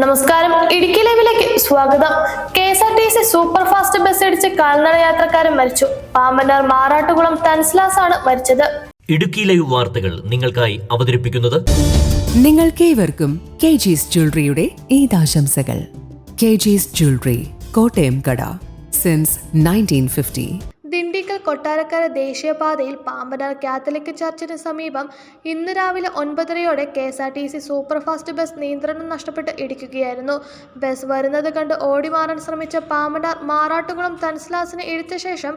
നമസ്കാരം. ഇടുക്കി ലൈവിലേക്ക് സ്വാഗതം. K S R T C super fast bus ഇടിച്ച് കാൽനട യാത്രക്കാരൻ മരിച്ചു. പാമ്പനാർ മാറാട്ടുകുളം തൻസ്ലാസ് ആണ് മരിച്ചത്. ഇടുക്കി ലൈവ് വാർത്തകൾ നിങ്ങൾക്കായി അവതരിപ്പിക്കുന്നത് നിങ്ങൾക്കേവർക്കും കെ ജീസ് ജ്വല്ലറിയുടെ ഈദാശംസകൾ. കെ ജീസ് ജ്വല്ലറി കോട്ടയം കട സിൻസ് നയന്റീൻ ഫിഫ്റ്റി കൊട്ടാരക്കര ദേശീയപാതയിൽ പാമ്പനാർ കാത്തലിക് ചർച്ചിന് സമീപം ഇന്ന് രാവിലെ ഒൻപതരയോടെ K S R T C superfast bus നിയന്ത്രണം നഷ്ടപ്പെട്ട് ഇടിക്കുകയായിരുന്നു. ബസ് വരുന്നത് കണ്ട് ഓടി മാറാൻ ശ്രമിച്ച പാമ്പനാർ മാറാട്ടുകുളം തൻസ്ലാസിനെ ഇടിച്ച ശേഷം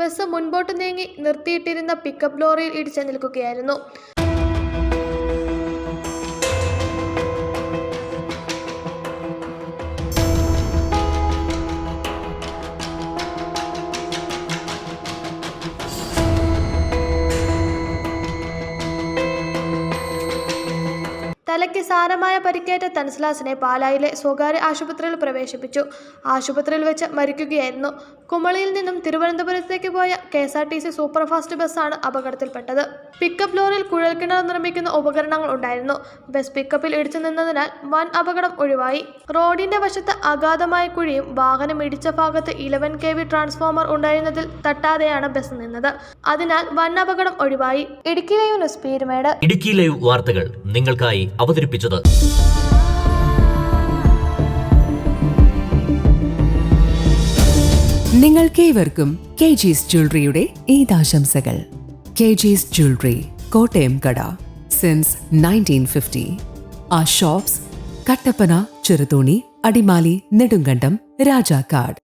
ബസ് മുൻപോട്ട് നീങ്ങി നിർത്തിയിട്ടിരുന്ന പിക്കപ്പ് ലോറിയിൽ ഇടിച്ചു നിൽക്കുകയായിരുന്നു. തലയ്ക്ക് സാരമായ പരിക്കേറ്റ തൻസ്ലാസിനെ പാലായിലെ സ്വകാര്യ ആശുപത്രിയിൽ പ്രവേശിപ്പിച്ചു. ആശുപത്രിയിൽ വെച്ച് മരിക്കുകയായിരുന്നു കുമളിയിൽ നിന്നും തിരുവനന്തപുരത്തേക്ക് പോയ K S R T C superfast ബസ്സാണ് അപകടത്തിൽപ്പെട്ടത്. പിക്കപ്പ് ലോറിയിൽ കുഴൽക്കിണർ നിർമ്മിക്കുന്ന ഉപകരണങ്ങൾ ഉണ്ടായിരുന്നു. ബസ് പിക്കപ്പിൽ ഇടിച്ചു നിന്നതിനാൽ വൻ അപകടം ഒഴിവായി. റോഡിന്റെ വശത്ത് അഗാധമായ കുഴിയും വാഹനം ഇടിച്ച ഭാഗത്ത് ഇലവൻ കെ വി ട്രാൻസ്ഫോമർ ഉണ്ടായിരുന്നതിൽ തട്ടാതെയാണ് ബസ് നിന്നത്. അതിനാൽ വൻ അപകടം ഒഴിവായി. Idukki live news Peermade Idukki live വാർത്തകൾ നിങ്ങൾക്കായി അവതരിപ്പിച്ചത് നിങ്ങൾക്കേവർക്കും കെ ജീസ് ജ്വല്ലറിയുടെ ഈദാശംസകൾ. കെ ജീസ് ജ്വല്ലറി കോട്ടയം കട സിൻസ് നയന്റീൻ ഫിഫ്റ്റി ആ ഷോപ്സ് കട്ടപ്പന ചെറുതോണി അടിമാലി നെടുങ്കണ്ടം രാജാക്കാട്.